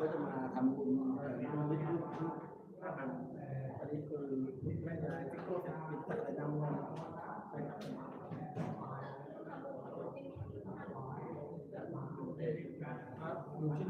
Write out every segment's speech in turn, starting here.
ก็จะมาทำบุญอันนี้คือแม่ยายที่ก็เป็นตัดแต่นำเงินไปครับอยู่ที่นู่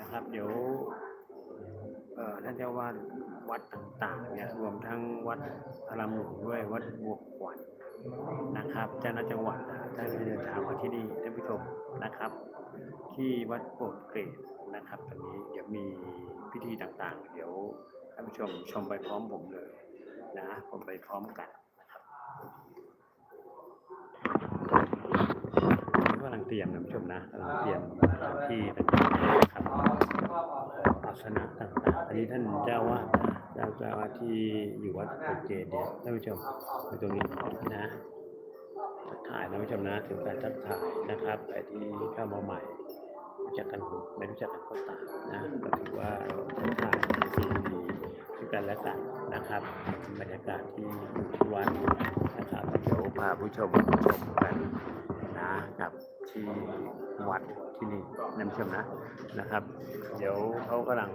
นะครับ เดี๋ยวท่านเจ้าวาดวัดต่างๆเนี่ยรวมทั้งวัดอารามหลวงด้วยวัดบวกขวัญนะครับเจ้าหน้าจังหวัดท่านเดินทางมาที่นี่ท่านผู้ชมนะครับ ที่วัดโปรดเกรดนะครับตอนนี้เดี๋ยวมีพิธีต่างๆ เดี๋ยวท่านผู้ชมชมไปพร้อมผมเลยนะผมไปพร้อมกันนะครับกำลังเตรียมนะท่านผู้ชมนะกำลังเตรียมที่ต่างๆ สนะต่างๆ อันนี้ท่านเจ้าวาดเจ้าเจ้าวาดที่อยู่วัดโปรดเกรดเดี๋ยท่านผู้ชมอยู่ตรงนี้นะทักทายท่านผู้ชมนะถึงการทักทายนะครับใครที่เข้ามาใหม่รู้จักกันไม่รู้จักกันก็ตามนะก็ถือว่าเราทักทายสิ่งดีซึ่งกันและกันนะครับบรรยากาศที่อยู่ที่วัดนะครับเดี๋ยวพาผู้ชมชมกัน กับที่วัดที่นี่น้ำชมนะนะครับ เดี๋ยวเขากำลัง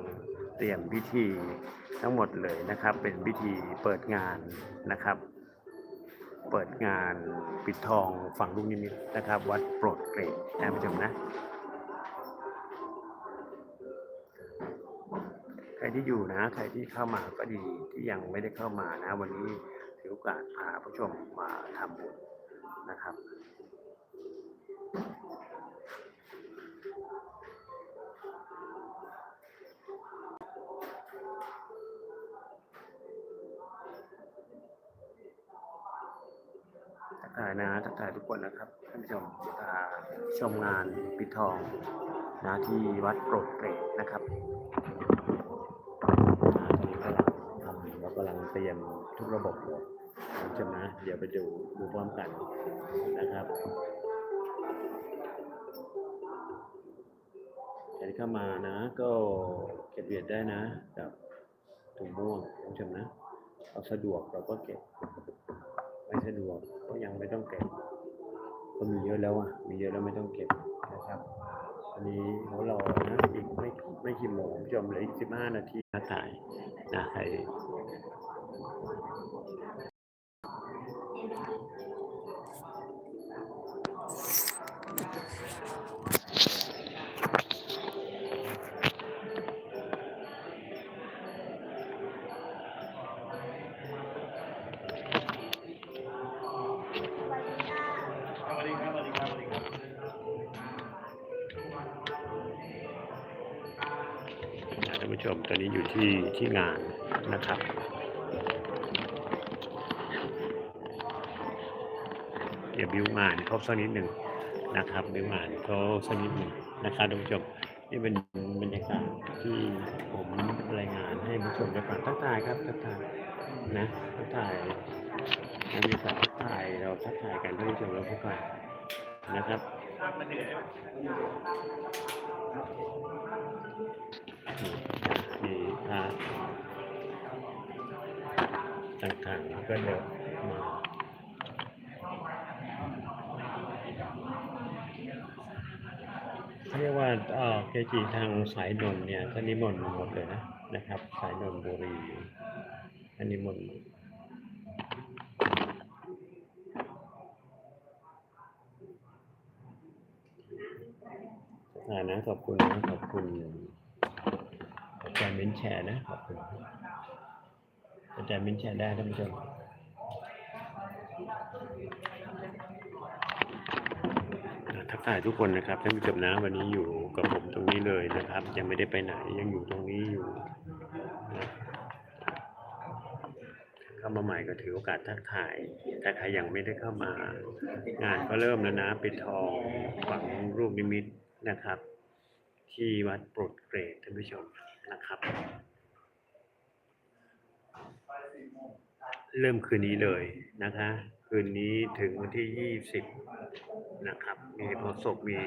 เตรียมพิธีทั้งหมดเลยนะครับ เป็นพิธีเปิดงานนะครับ เปิดงานปิดทองฝั่งลูกนิมิตนะครับ วัดโปรดเกรดนะผู้ชมนะใครที่อยู่นะ ใครที่เข้ามาก็ดีที่ยังไม่ได้เข้ามานะ วันนี้ถือโอกาสพาผู้ชมมาทำบุญนะครับ ทายนะทักทายทุกคนนะครับท่านผู้ชมาชมงานปิดทองนะที่วัดโปรดเกรดนะครับนะตอนนี้กำลังทำเรากำลังเตรียมทุกระบบเลยท่านผู้ชมนะ เดี๋ยวไปดูดูพร้อมกันนะครับใครที่เข้ามานะ ก็เก็บเหรียญได้นะกับถุงม่วงท่านผู้ชมนะ เอาสะดวกเราก็เก็บ ไม่สะดวกก็ยังไม่ต้องเก็บก็มีเยอะแล้วอะมีเยอะแล้วไม่ต้องเก็บนะครับ อันนี้เขารอนะอีกไม่ไม่กี่โมงคุณผู้ชมเหลืออีกสิบห้านาทีนะถ่ายนะใคร ที่ที่งานนะครับเดี๋ยวบิวงานเขาสักนิดหนึ่งนะครับบิวงานเขาสักนิดหนึ่งนะครับท่านผู้ชมนี่เป็นบรรยากาศที่ผมรายงานให้ผู้ชมได้ฟังทักทายครับทักทายนะทักทายนะมีกาทักทายเราทักทายกันท่านผู้ชมเราพบกันนะครับนี่พระ ต่างๆก็เดินมาเรียกว่าเออเกจิทางสายนนเนี่ยท่านนิมนต์หมดเลยนะนะครับ สายนนบุรีท่านนิมนต์อ่านะขอบคุณนะขอบคุณ จารย์มิ้นแชร์นะขอบคุณอาจารย์มิ้นแชร์ได้ท่านผู้ชมอ่าทักทายทุกคนนะครับท่านผู้ชมนะวันนี้อยู่กับผมตรงนี้เลยนะครับ ยังไม่ได้ไปไหนยังอยู่ตรงนี้อยู่เข้ามาใหม่ก็ถือโอกาสทักทายถ้าใครยังไม่ได้เข้ามา งานก็เริ่มแล้วนะปิดทองฝังรูปนิมิตนะครับ ที่วัดโปรดเกรดท่านผู้ชม นะครับ เริ่มคืนนี้เลยนะคะ คืนนี้ถึงวันที่ยี่สิบนะครับ มีโพสศพมี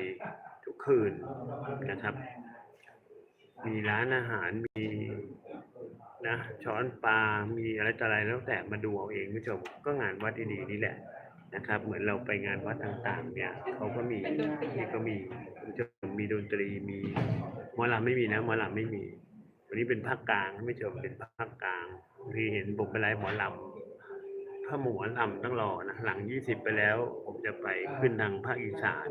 ทุกคืนนะครับ มีร้านอาหารมีนะช้อนปลา มีอะไรต่ออะไรแล้วแต่มาดูเอาเองคุณผู้ชมก็งานวัดดีๆนี่แหละนะครับ เหมือนเราไปงานวัดต่างๆ เนี่ยเขาก็มีนี่ก็มีคุณผู้ชมมีดนตรีมีหมอลำไม่มีนะหมอลำไม่มี วันนี้เป็นภาคกลางท่านผู้ชมเป็นภาคกลางที่เห็นผมไปไลฟ์หมอลำถ้าหมอลำต้องรอนะหลังยี่สิบไปแล้ว ผมจะไปขึ้นทางภาคอีสาน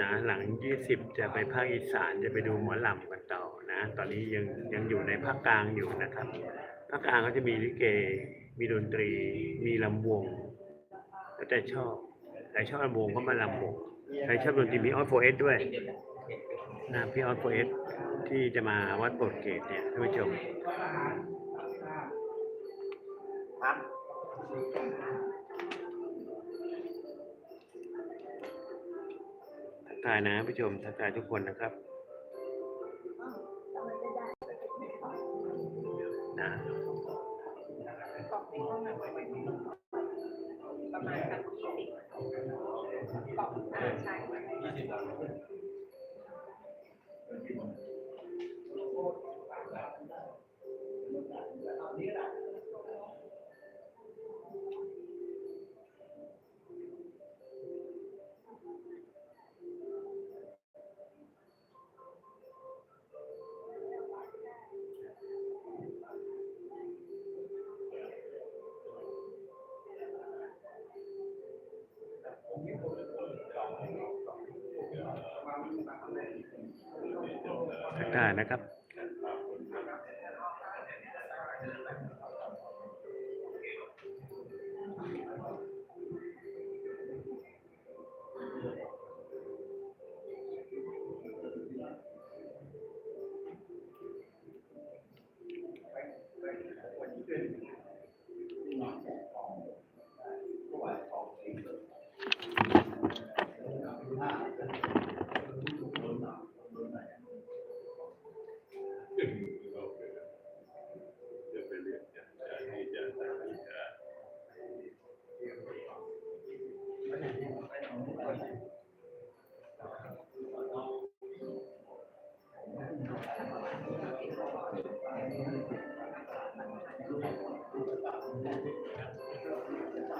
นะหลังยี่สิบจะไปภาคอีสานจะไปดูหมอลำกันต่อนะ ตอนนี้ยังยังอยู่ในภาคกลางอยู่นะครับภาคกลางก็จะมีลิเก มีดนตรี มีลำวงแล้วแต่ชอบใครชอบลำวงก็มาลำวงใครชอบดนตรีมีออสโฟเอสด้วย นะพี่ออสโฟเอสที่จะมาวัดโปรดเกตเนี่ยท่านผู้ชมครับทักทายนะผู้ชมทักทายทุกคนนะครับนะประมาณสักยี่สิบกล่องอ่าใช่ ได้นะครับ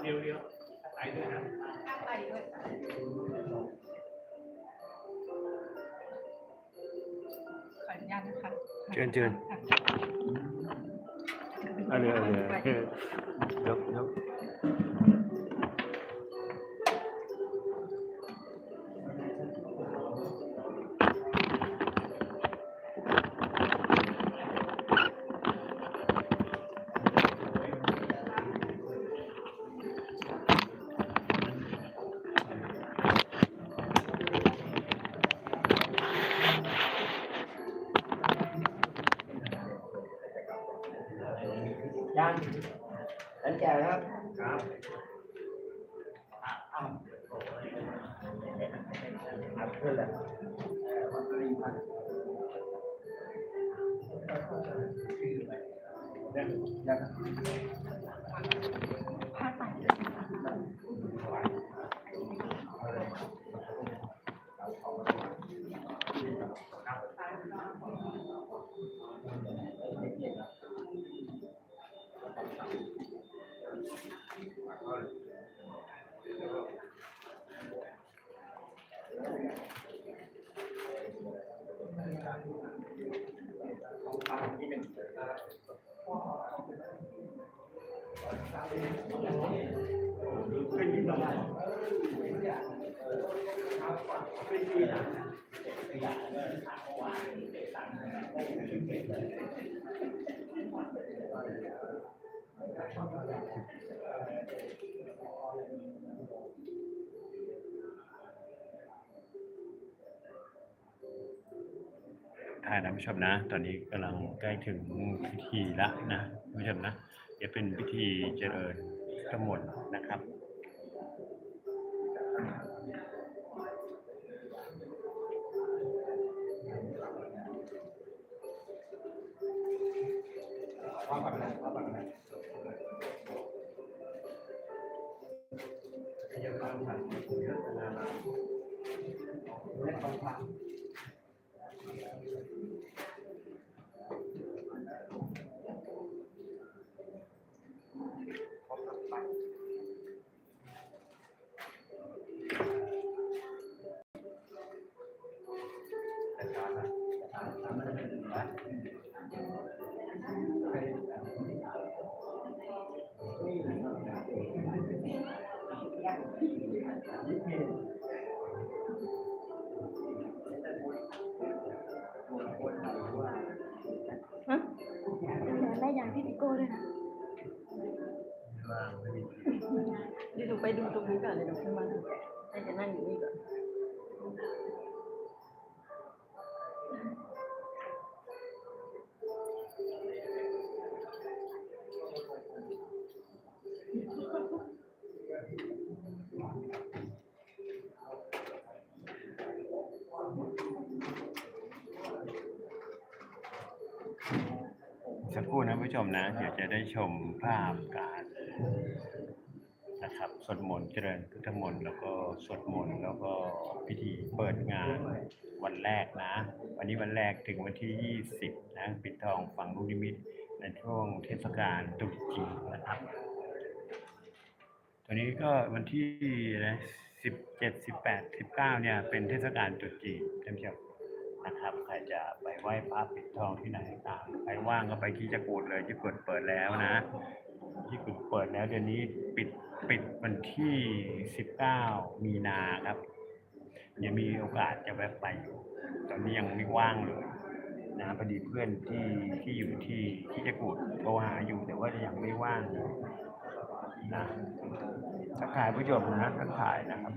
เรียวเรียวๆไปด้วยนะไปด้วยขออนุญาตนะคะเชิญเชิญเอาเลยเอาเลยยกยก อ้าวอัดเพื่อนแหละเอ่อวันตรีพันธุ์ยังยัง ผ้าใส่ เท่านนะผู้ชมนะ ตอนนี้กำลังใกล้ถึงพิธีละนะผู้ชมนะเดี๋ยวเป็นพิธีเจริญกมลนะครับ ทั้งหมดนะครับ ฮะได้ยางพี่ติโก้ด้วยนะเดี๋ยวหนูไปดูตรงนี้ก่อนเดี๋ยวหนูขึ้นมาให้จะนั่งอยู่นี่ก่อน ครู่นะผู้ชมนะเดี๋ยวจะได้ชมภาพการนะครับสวดมนต์เจริญพุทธมนต์แล้วก็สวดมนต์แล้วก็พิธีเปิดงานวันแรกนะ วันนี้วันแรกถึงวันที่ 20 นะปิดทองฝังลูกนิมิตในช่วงเทศกาลตรุษจีนนะครับตัวนี้ก็วันที่นะ17 18 19เนี่ยเป็นเทศกาลตรุษจีนท่านผู้ชม นะครับ ใครจะไปไหว้พระปิดทองที่ไหนต่างใครว่างก็ไปที่จะกูดเลยที่กุดเปิดแล้วนะ ที่กุดเปิดแล้วเดี๋ยวนี้ปิดปิดวันที่19มีนาครับยังมีโอกาสจะแวะไปอยู่ ตอนนี้ยังไม่ว่างเลยนะพอดีเพื่อนที่ที่อยู่ที่ที่จะกูดโทรหาอยู่แต่ว่ายังไม่ว่างนะทักทายผู้ชมนะทักทายนะครับ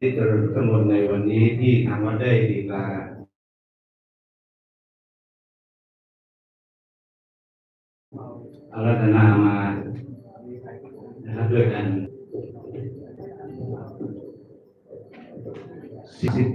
ที่จริญพุทธมนในวันนี้ที่ทางวัดได้ดีลาอารัธนามานะครับด้วยกัน